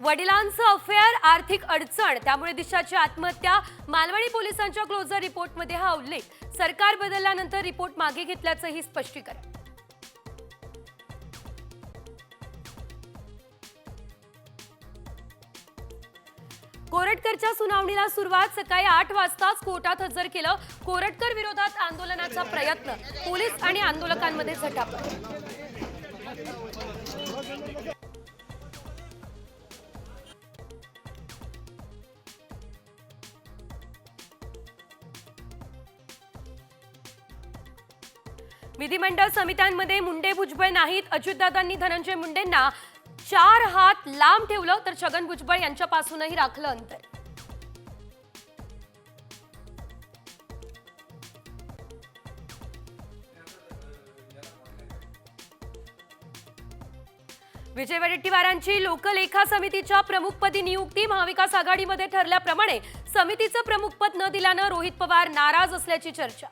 वडिलांचं अफेअर आर्थिक अडचण त्यामुळे दिशाची आत्महत्या मालवणी पोलिसांच्या क्लोजर रिपोर्टमध्ये हा उल्लेख. सरकार बदलल्यानंतर रिपोर्ट मागे घेतल्याचंही स्पष्टीकरण. कोरटकरच्या सुनावणीला सुरुवात सकाळी आठ वाजताच कोर्टात हजर केलं कोरटकर विरोधात आंदोलनाचा प्रयत्न. पोलीस आणि आंदोलकांमध्ये झटापट. विधिमंडळ समित्यांमध्ये मुंडे भुजबळ नाहीत. अजितदादांनी धनंजय मुंडेंना चार हात लांब ठेवलं तर छगन भुजबळ यांच्यापासूनही राखलं अंतर. विजय वडेट्टीवारांची लोकलेखा समितीच्या प्रमुखपदी नियुक्ती महाविकास आघाडीमध्ये ठरल्याप्रमाणे समितीचं प्रमुखपद न दिल्यानं रोहित पवार नाराज असल्याची चर्चा.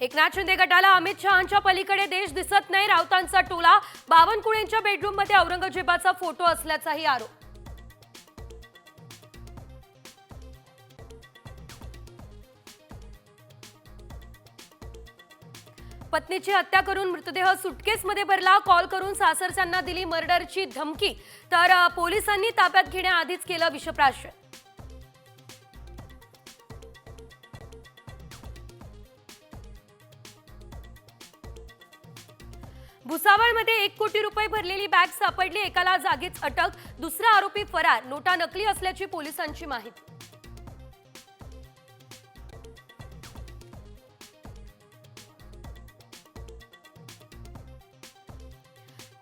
एकनाथ शिंदे गटाला अमित शहांच्या पलीकडे देश दिसत नाही राऊतांचा टोला. बावनकुळेंच्या बेडरूममध्ये औरंगजेबाचा फोटो असल्याचाही आरोप. पत्नीची हत्या करून मृतदेह सुटकेसमध्ये भरला. कॉल करून सासरच्यांना दिली मर्डरची धमकी. तर पोलिसांनी ताब्यात घेण्याआधीच केलं विषप्राशन. भुसावळमध्ये एक कोटी रुपये भरलेली बॅग सापडली. एकाला जागीच अटक. दुसरा आरोपी फरार. नोटा नकली असल्याची पोलिसांची माहिती.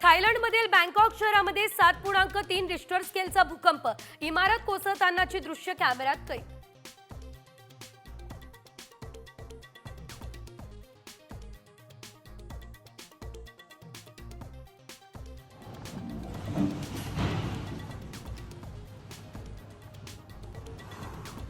थायलंडमधील बँकॉक शहरामध्ये सात पूर्णांक तीन रिस्टर स्केलचा भूकंप. इमारत कोसळतानाची दृश्य कॅमेऱ्यात कैद.